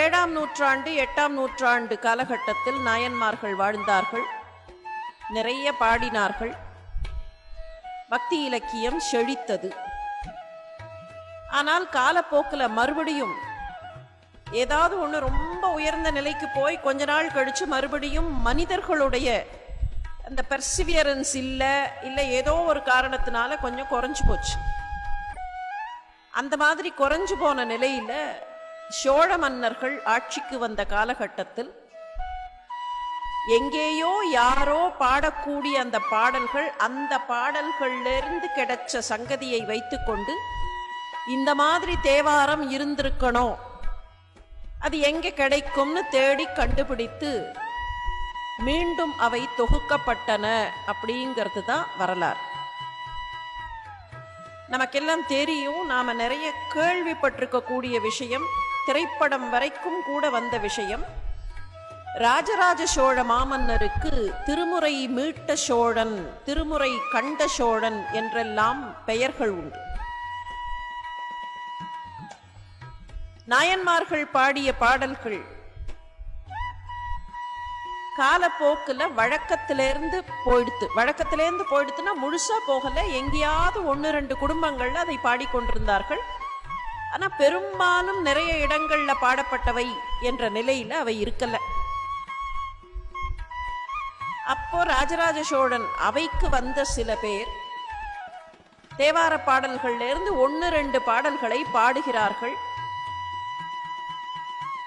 ஏழாம் நூற்றாண்டு எட்டாம் நூற்றாண்டு காலகட்டத்தில் நாயன்மார்கள் வாழ்ந்தார்கள். நிறைய பாடினார்கள். பக்தி இலக்கியம் செழித்தது. ஆனால் காலப்போக்கில் மறுபடியும் ஏதாவது ஒன்று ரொம்ப உயர்ந்த நிலைக்கு போய் கொஞ்ச நாள் கழித்து மறுபடியும் மனிதர்களுடைய அந்த பெர்சிவியரன்ஸ் இல்லை இல்லை ஏதோ ஒரு காரணத்தினால கொஞ்சம் குறைஞ்சு போச்சு. அந்த மாதிரி குறைஞ்சு போன நிலையில் சோழ மன்னர்கள் ஆட்சிக்கு வந்த காலகட்டத்தில் எங்கேயோ யாரோ பாடக்கூடிய அந்த பாடல்கள் அந்த பாடல்கள்லேருந்து கிடைச்ச சங்கதியை வைத்துக்கொண்டு இந்த மாதிரி தேவாரம் இருந்திருக்கணும். அது எங்க கிடைக்கும்னு தேடி கண்டுபிடித்து மீண்டும் அவை தொகுக்கப்பட்டன அப்படிங்கிறது தான் வரலாறு. நமக்கெல்லாம் தெரியும் நாம நிறைய கேள்விப்பட்டிருக்கக்கூடிய விஷயம். திரைப்படம் வரைக்கும் கூட வந்த விஷயம். ராஜராஜ சோழ மாமன்னருக்கு திருமுறை மீட்ட சோழன் திருமுறை கண்ட சோழன் என்றெல்லாம் பெயர்கள் உண்டு. நாயன்மார்கள் பாடிய பாடல்கள். காலப்போக்கில் வழக்கத்திலேருந்து போயிடுத்து வழக்கத்திலேருந்து போயிடுத்துன்னா முழுசா போகல எங்கேயாவது ஒன்று ரெண்டு குடும்பங்கள்ல அதை பாடிக்கொண்டிருந்தார்கள். ஆனால் பெரும்பாலும் நிறைய இடங்களில் பாடப்பட்டவை என்ற நிலையில் அவை இருக்கல. அப்போ ராஜராஜ சோழன் அவைக்கு வந்த சில பேர் தேவார பாடல்கள்லேருந்து ஒன்று ரெண்டு பாடல்களை பாடுகிறார்கள்.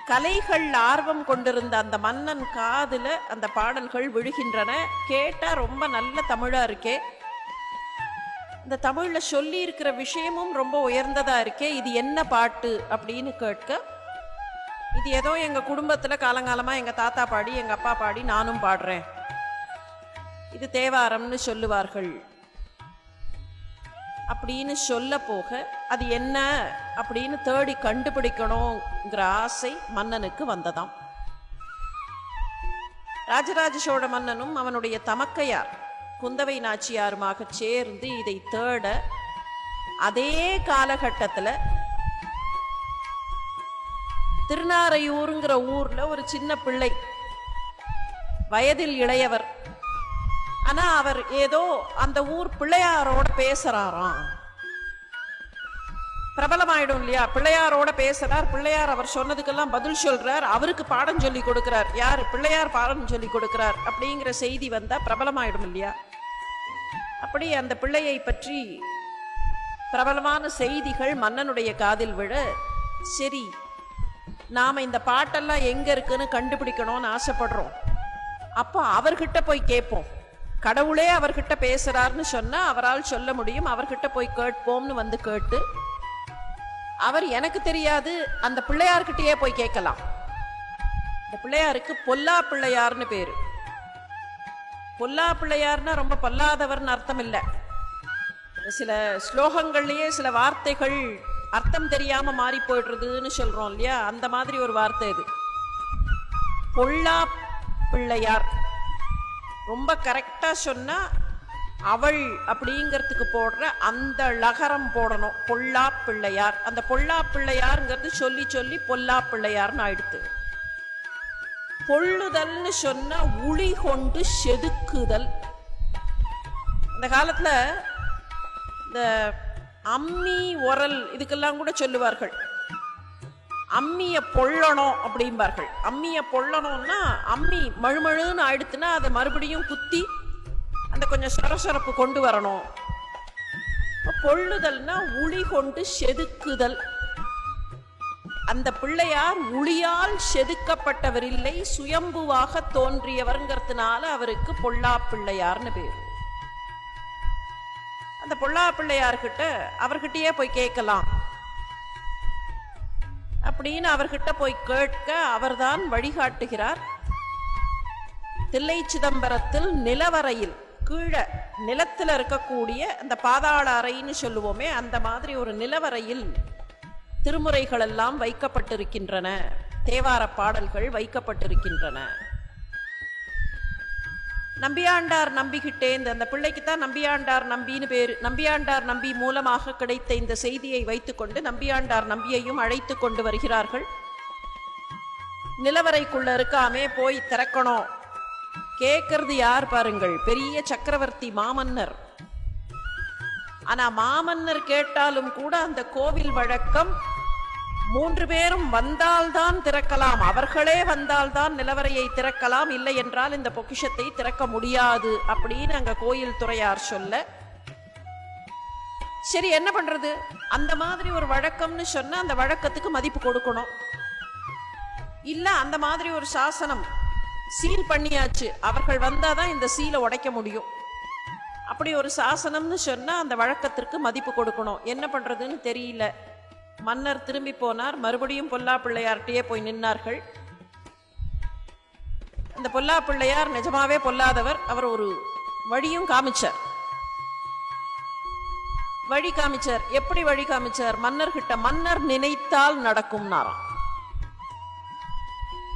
கலைகள் ஆர்வம் கொண்டிருந்த அந்த மன்னன் காதில் அந்த பாடல்கள் விழுகின்றன. கேட்டால் ரொம்ப நல்ல தமிழாக இருக்கே. இந்த தமிழில் சொல்லி இருக்கிற விஷயமும் ரொம்ப உயர்ந்ததாக இருக்கே இது என்ன பாட்டு அப்படின்னு கேட்க இது ஏதோ எங்கள் குடும்பத்தில் காலங்காலமாக எங்கள் தாத்தா பாடி எங்கள் அப்பா பாடி நானும் பாடுறேன். இது தேவாரம்னு சொல்லுவார்கள். அப்படின்னு சொல்ல போக அது என்ன அப்படின்னு தேடி கண்டுபிடிக்கணுங்கிற ஆசை மன்னனுக்கு வந்ததாம். ராஜராஜ சோழ மன்னனும் அவனுடைய தமக்கையார் குந்தவை நாச்சியாருமாக சேர்ந்து இதை தேட அதே காலகட்டத்தில் திருநாரையூருங்கிற ஊர்ல ஒரு சின்ன பிள்ளை வயதில் இளையவர். ஆனா அவர் ஏதோ அந்த ஊர் பிள்ளையாரோட பேசுறாராம். பிரபலமாயிடும் இல்லையா? பிள்ளையாரோட பேசுறார் பிள்ளையார் அவர் சொன்னதுக்கெல்லாம் பதில் சொல்றார் அவருக்கு பாடம் சொல்லி கொடுக்கிறார். யார்? பிள்ளையார் பாடம் சொல்லி கொடுக்கிறார் அப்படிங்கிற செய்தி வந்தா பிரபலமாயிடும் இல்லையா? அப்படி அந்த பிள்ளையை பற்றி பிரபலமான செய்திகள் மன்னனுடைய காதில் விழ சரி நாம் இந்த பாட்டெல்லாம் எங்கே இருக்குன்னு கண்டுபிடிக்கணும்னு ஆசைப்படுறோம். அப்போ அவர்கிட்ட போய் கேட்போம். கடவுளே அவர்கிட்ட பேசுகிறாருன்னு சொன்னால் அவரால் சொல்ல முடியும். அவர்கிட்ட போய் கேட்போம்னு வந்து கேட்டு அவர் எனக்கு தெரியாது அந்த பிள்ளையார்கிட்டயே போய் கேட்கலாம். இந்த பிள்ளையாருக்கு பொல்லா பிள்ளையார்னு பேர். பொல்லா பிள்ளையார்னா ரொம்ப பொல்லாதவர்னு அர்த்தம் இல்லை சில ஸ்லோகங்கள்லேயே சில வார்த்தைகள் அர்த்தம் தெரியாம மாறி போயிடுறதுன்னு சொல்றோம் இல்லையா? அந்த மாதிரி ஒரு வார்த்தை இது. பொல்லா பிள்ளையார் ரொம்ப கரெக்டா சொன்னா அவள் அப்படிங்கிறதுக்கு போடுற அந்த லகரம் போடணும். பொல்லா பிள்ளையார் அந்த பொல்லா பிள்ளையாருங்கிறது சொல்லி சொல்லி பொல்லா பிள்ளையார்னு ஆயிடுத்து பொள்ளுதல்னு சொன்னா உளி கொண்டு செதுக்குதல். இந்த காலத்துல இந்த அம்மி உரல் இதுக்கெல்லாம் கூட சொல்லுவார்கள். அம்மிய பொள்ளணும் அப்படிம்பார்கள். அம்மிய பொள்ளணும்னா அம்மி மழுமழுன்னு ஆயிடுத்துன்னா அதை மறுபடியும் குத்தி அந்த கொஞ்சம் சொரசொரப்பு கொண்டு வரணும். பொள்ளுதல்னா உளி கொண்டு செதுக்குதல். அந்த பிள்ளையார் உளியால் செதுக்கப்பட்டவர் இல்லை சுயம்புவாக தோன்றியவர்ங்கிறதுனால அவருக்கு பொல்லா பிள்ளையார்னு பேர். அந்த பொல்லா பிள்ளையார்கிட்ட அவர்கிட்டயே போய் கேட்கலாம். அப்படின்னு அவர்கிட்ட போய் கேட்க அவர்தான் வழிகாட்டுகிறார். தில்லை சிதம்பரத்தில் நிலவரையில் கீழே நிலத்தில் இருக்கக்கூடிய அந்த பாதாள அறைன்னு சொல்லுவோமே அந்த மாதிரி ஒரு நிலவரையில் திருமுறைகள் எல்லாம் வைக்கப்பட்டிருக்கின்றன. தேவார பாடல்கள் வைக்கப்பட்டிருக்கின்றன. நம்பியாண்டார் நம்பிக்கிட்டேன் அந்த பிள்ளைக்கு தான் நம்பியாண்டார் நம்பின்னு பேர் நம்பியாண்டார் நம்பி மூலமாக கிடைத்த இந்த செய்தியை வைத்துக்கொண்டு நம்பியாண்டார் நம்பியையும் அழைத்து கொண்டு வருகிறார்கள். நிலவரைக்குள்ள இருக்காமே போய் திறக்கணும். கேட்கறது யார் பாருங்கள் பெரிய சக்கரவர்த்தி மாமன்னர். ஆனா மாமன்னர் கேட்டாலும் கூட அந்த கோவில் வழக்கம் மூன்று பேரும் வந்தால்தான் திறக்கலாம். அவர்களே வந்தால்தான் நிலவரையை திறக்கலாம். இல்லை என்றால் இந்த பொக்கிஷத்தை திறக்க முடியாது அப்படின்னு அங்க கோயில் துறையார் சொல்ல. சரி என்ன பண்றது? அந்த மாதிரி ஒரு வழக்கம்னு சொன்னா அந்த வழக்கத்துக்கு மதிப்பு கொடுக்கணும். இல்ல அந்த மாதிரி ஒரு சாசனம் சீல் பண்ணியாச்சு. அவர்கள் வந்தாதான் இந்த சீலை உடைக்க முடியும். அப்படி ஒரு சாசனம்னு சொன்னா அந்த வழக்கத்திற்கு மதிப்பு கொடுக்கணும். என்ன பண்றதுன்னு தெரியல. மன்னர் திரும்பி போனார். மறுபடியும் பொல்லா பிள்ளையார்கிட்டயே போய் நின்னார்கள். அந்த பொல்லா பிள்ளையார் நிஜமாவே பொல்லாதவர். அவர் ஒரு வழியும் காமிச்சார். வழி காமிச்சார். எப்படி வழி காமிச்சார்? மன்னர்கிட்ட மன்னர் நினைத்தால் நடக்கும்னாராம்.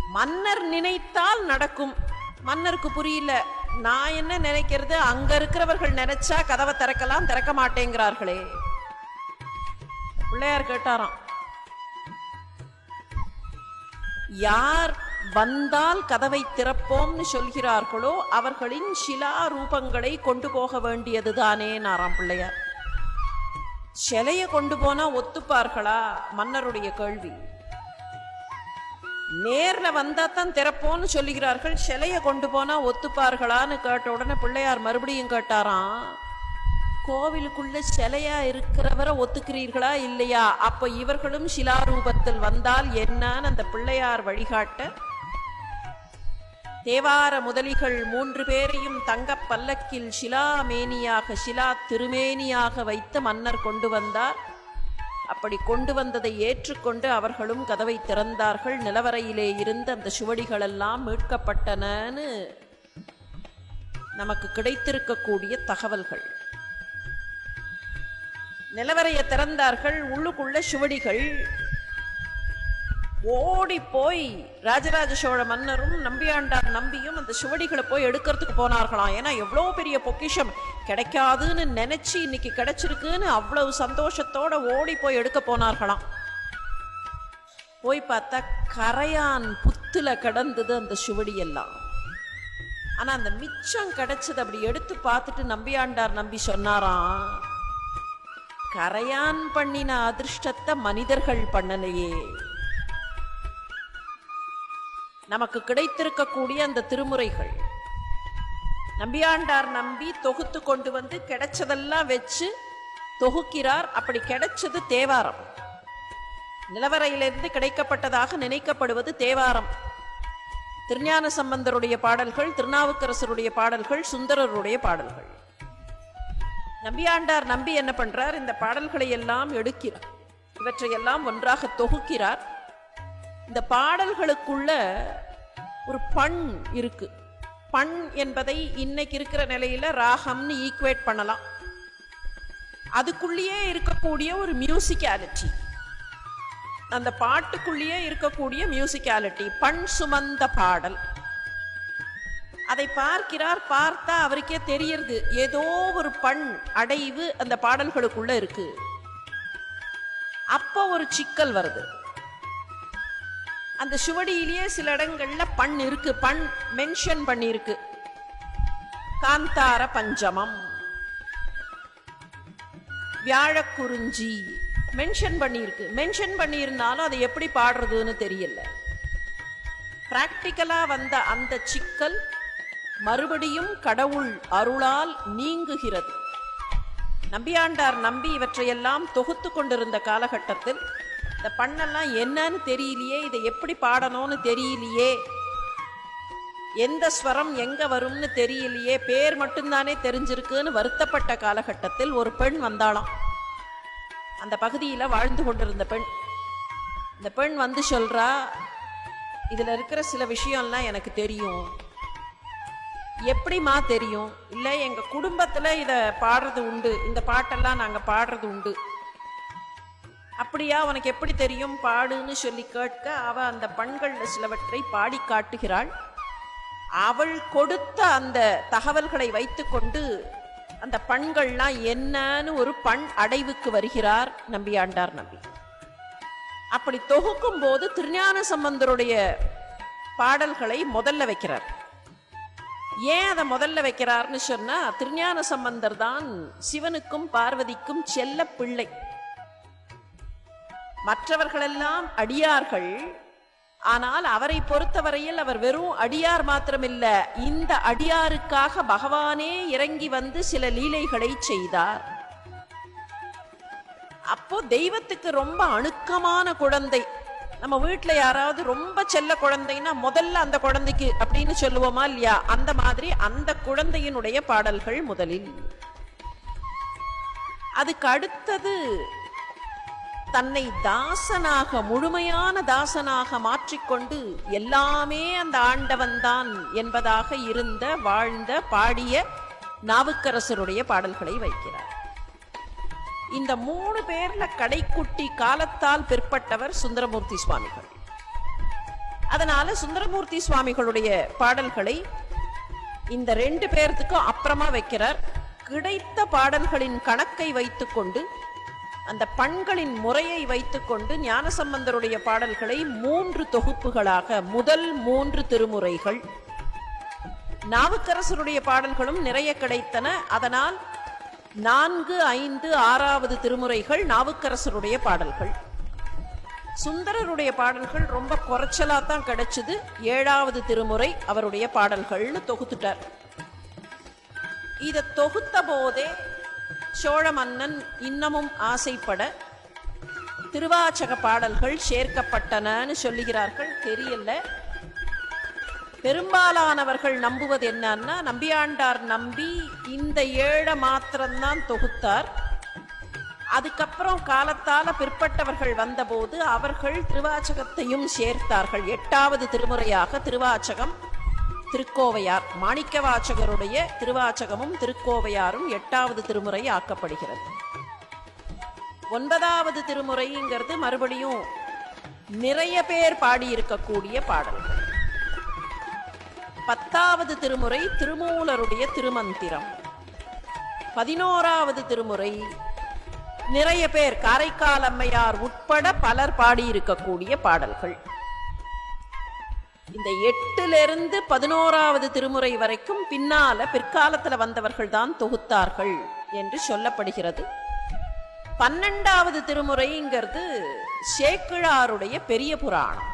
மன்னர் நினைத்தால் நடக்கும். மன்னருக்கு புரியல. நான் என்ன நினைக்கிறது? அங்க இருக்கிறவர்கள் நினைச்சா கதவை திறக்கலாம் திறக்க மாட்டேங்கிறார்களே. பிள்ளையார் கேட்டாராம். யார் வந்தால் கதவை திறப்போம்னு சொல்கிறார்களோ அவர்களின் சிலா ரூபங்களை கொண்டு போக வேண்டியதுதானே நாராம் பிள்ளையார். சிலைய கொண்டு போனா ஒத்துப்பார்களா? மன்னருடைய கேள்வி. நேர்ல வந்தா தான் திறப்போம்னு சொல்லுகிறார்கள் சிலைய கொண்டு போனா ஒத்துப்பார்களான்னு கேட்ட உடனே பிள்ளையார் மறுபடியும் கேட்டாராம். கோவிலுக்குள்ள சிலையா இருக்கிறவரை ஒத்துக்கிறீர்களா இல்லையா? அப்ப இவர்களும் சிலாரூபத்தில் வந்தால் என்னன்னு அந்த பிள்ளையார் வழிகாட்ட தேவார முதலிகள் மூன்று பேரையும் தங்க பல்லக்கில் சிலாமேனியாக சிலா திருமேனியாக வைத்து மன்னர் கொண்டு வந்தார். அப்படி கொண்டு வந்ததை ஏற்றுக்கொண்டு அவர்களும் கதவை திறந்தார்கள். நிலவரையிலே இருந்த அந்த சுவடிகளெல்லாம் மீட்கப்பட்டனன்னு நமக்கு கிடைத்திருக்கக்கூடிய தகவல்கள். நிலவரையை திறந்தார்கள் உள்ளுக்குள்ள சுவடிகள். ஓடி போய் ராஜராஜ சோழ மன்னரும் நம்பியாண்டார் நம்பியும் அந்த சுவடிகளை போய் எடுக்கிறதுக்கு போனார்களாம். ஏன்னா எவ்வளோ பெரிய பொக்கிஷம். கிடைக்காதுன்னு நினைச்சு இன்னைக்கு கிடைச்சிருக்குன்னு அவ்வளவு சந்தோஷத்தோட ஓடி போய் எடுக்க போனார்களாம். போய் பார்த்தா கரையான் புத்துல கிடந்தது அந்த சுவடி எல்லாம் ஆனா அந்த மிச்சம் கிடைச்சது அப்படி எடுத்து பார்த்துட்டு நம்பியாண்டார் நம்பி சொன்னாராம். கரையான் பண்ணின அதிர்ஷ்டத்தை மனிதர்கள் பண்ணலையே. நமக்கு கிடைத்திருக்கக்கூடிய அந்த திருமுறைகள். நம்பியாண்டார் நம்பி தொகுத்து கொண்டு வந்து கிடைச்சதெல்லாம் வச்சு தொகுக்கிறார். அப்படி கிடைச்சது தேவாரம். நிலவரையிலிருந்து கிடைக்கப்பட்டதாக நினைக்கப்படுவது தேவாரம். திருஞான சம்பந்தருடைய பாடல்கள் திருநாவுக்கரசருடைய பாடல்கள் சுந்தரருடைய பாடல்கள். நம்பியாண்டார் நம்பி என்ன பண்றார்? இந்த பாடல்களை எல்லாம் எடுக்கிறார். இவற்றையெல்லாம் ஒன்றாக தொகுக்கிறார். இந்த பாடல்களுக்குள்ள ஒரு பண் இருக்கு. பண் என்பதை இன்னைக்கு இருக்கிற நிலையில ராகம்னு ஈக்குவேட் பண்ணலாம். அதுக்குள்ளேயே இருக்கக்கூடிய ஒரு மியூசிக்காலிட்டி அந்த பாட்டுக்குள்ளேயே இருக்கக்கூடிய மியூசிக்காலிட்டி பண் சுமந்த பாடல். அதை பார்க்கிறார் பார்த்தா அவருக்கே தெரியறது. ஏதோ ஒரு பண் அடைவு அந்த பாடல்களுக்குள்ள இருக்கு. அப்போ ஒரு சிக்கல் வருது. அந்த சுவடியிலேயே சில இடங்கள்ல பண் இருக்கு. பண் மென்ஷன் பண்ணியிருக்கு. காந்தார பஞ்சமம். வியாழக்குறிஞ்சி மென்ஷன் பண்ணியிருக்கு. மென்ஷன் பண்ணியிருந்தாலும் அதை எப்படி பாடுறதுன்னு தெரியல. பிராக்டிக்கலா வந்த அந்த சிக்கல் மறுபடியும் கடவுள் அருளால் நீங்குகிறது. நம்பியாண்டார் நம்பி இவற்றையெல்லாம் தொகுத்து கொண்டிருந்த காலகட்டத்தில் இந்த பண்ணெல்லாம் என்னன்னு தெரியலையே இதை எப்படி பாடணும்னு தெரியலையே எந்த ஸ்வரம் எங்கே வரும்னு தெரியலையே பேர் மட்டும்தானே தெரிஞ்சிருக்குன்னு வருத்தப்பட்ட காலகட்டத்தில் ஒரு பெண் வந்தாளாம். அந்த பகுதியில் வாழ்ந்து கொண்டிருந்த பெண். இந்த பெண் வந்து சொல்கிறா இதில் இருக்கிற சில விஷயம்லாம் எனக்கு தெரியும். எப்படிம்மா தெரியும்? இல்லை எங்கள் குடும்பத்தில் இதை பாடுறது உண்டு. இந்த பாட்டெல்லாம் நாங்கள் பாடுறது உண்டு. அப்படியா? உனக்கு எப்படி தெரியும்? பாடுன்னு சொல்லி கேட்க அவ அந்த பண்களில் சிலவற்றை பாடி காட்டுகிறாள். அவள் கொடுத்த அந்த தகவல்களை வைத்துக்கொண்டு அந்த பண்கள்லாம் என்னன்னு ஒரு பண் அடைவுக்கு வருகிறார் நம்பியாண்டார் நம்பி. அப்படி தொகுக்கும் போது திருஞான சம்பந்தருடைய பாடல்களை முதல்ல வைக்கிறார். ஏன் அதை முதல்ல வைக்கிறார்னு சொன்னா திருஞான சம்பந்தர் தான் சிவனுக்கும் பார்வதிக்கும் செல்ல பிள்ளை. மற்றவர்களெல்லாம் அடியார்கள். ஆனால் அவரை பொறுத்தவரையில் அவர் வெறும் அடியார் மாத்திரமில்ல இந்த அடியாருக்காக பகவானே இறங்கி வந்து சில லீலைகளை செய்தார். அப்போ தெய்வத்துக்கு ரொம்ப அணுக்கமான குழந்தை. நம்ம வீட்டில் யாராவது ரொம்ப செல்ல குழந்தைன்னா முதல்ல அந்த குழந்தைக்கு அப்படின்னு சொல்லுவோமா இல்லையா? அந்த மாதிரி அந்த குழந்தையினுடைய பாடல்கள் முதலில். அதுக்கு அடுத்தது தன்னை தாசனாக முழுமையான தாசனாக மாற்றிக்கொண்டு எல்லாமே அந்த ஆண்டவன்தான் என்பதாக இருந்த வாழ்ந்த பாடிய நாவுக்கரசருடைய பாடல்களை வைக்கிறார். இந்த மூணு பேர்ல கடைக்குட்டி காலத்தால் பிற்பட்டவர் சுந்தரமூர்த்தி சுவாமிகள். அதனால சுந்தரமூர்த்தி சுவாமிகளுடைய பாடல்களை இந்த ரெண்டு பேர்த்துக்கும் அப்புறமா வைக்கிறார். கிடைத்த பாடல்களின் கணக்கை வைத்துக்கொண்டு அந்த பண்களின் முறையை வைத்துக்கொண்டு ஞானசம்பந்தருடைய பாடல்களை மூன்று தொகுப்புகளாக முதல் மூன்று திருமுறைகள். நாவுக்கரசருடைய பாடல்களும் நிறைய கிடைத்தன. அதனால் நான்கு ஐந்து ஆறாவது திருமுறைகள் நாவுக்கரசருடைய பாடல்கள். சுந்தரருடைய பாடல்கள் ரொம்ப குறைச்சலா தான் கிடைச்சது. ஏழாவது திருமுறை அவருடைய பாடல்கள்னு தொகுத்துட்டார். இதை தொகுத்த போதே சோழ மன்னன் இன்னமும் ஆசைப்பட திருவாச்சக பாடல்கள் சேர்க்கப்பட்டனன்னு சொல்லுகிறார்கள். தெரியல. பெரும்பாலானவர்கள் நம்புவது என்னன்னா நம்பியாண்டார் நம்பி இந்த ஏழை மாத்திரம்தான் தொகுத்தார். அதுக்கப்புறம் காலத்தால பிற்பட்டவர்கள் வந்தபோது அவர்கள் திருவாச்சகத்தையும் சேர்த்தார்கள். எட்டாவது திருமுறையாக திருவாச்சகம் திருக்கோவையார் மாணிக்கவாச்சகருடைய திருவாச்சகமும் திருக்கோவையாரும் எட்டாவது திருமுறை ஆக்கப்படுகிறது. ஒன்பதாவது திருமுறைங்கிறது மறுபடியும் நிறைய பேர் பாடியிருக்கக்கூடிய பாடல்கள். பத்தாவது திருமுறை திருமூலருடைய திருமந்திரம். பதினோராவது திருமுறை நிறைய பேர் காரைக்கால் அம்மையார் உட்பட பலர் பாடியிருக்கக்கூடிய பாடல்கள். இந்த எட்டிலிருந்து பதினோராவது திருமுறை வரைக்கும் பின்னால பிற்காலத்துல வந்தவர்கள் தான் தொகுத்தார்கள் என்று சொல்லப்படுகிறது. பன்னெண்டாவது திருமுறைங்கிறது சேக்கிழாருடைய பெரிய புராணம்.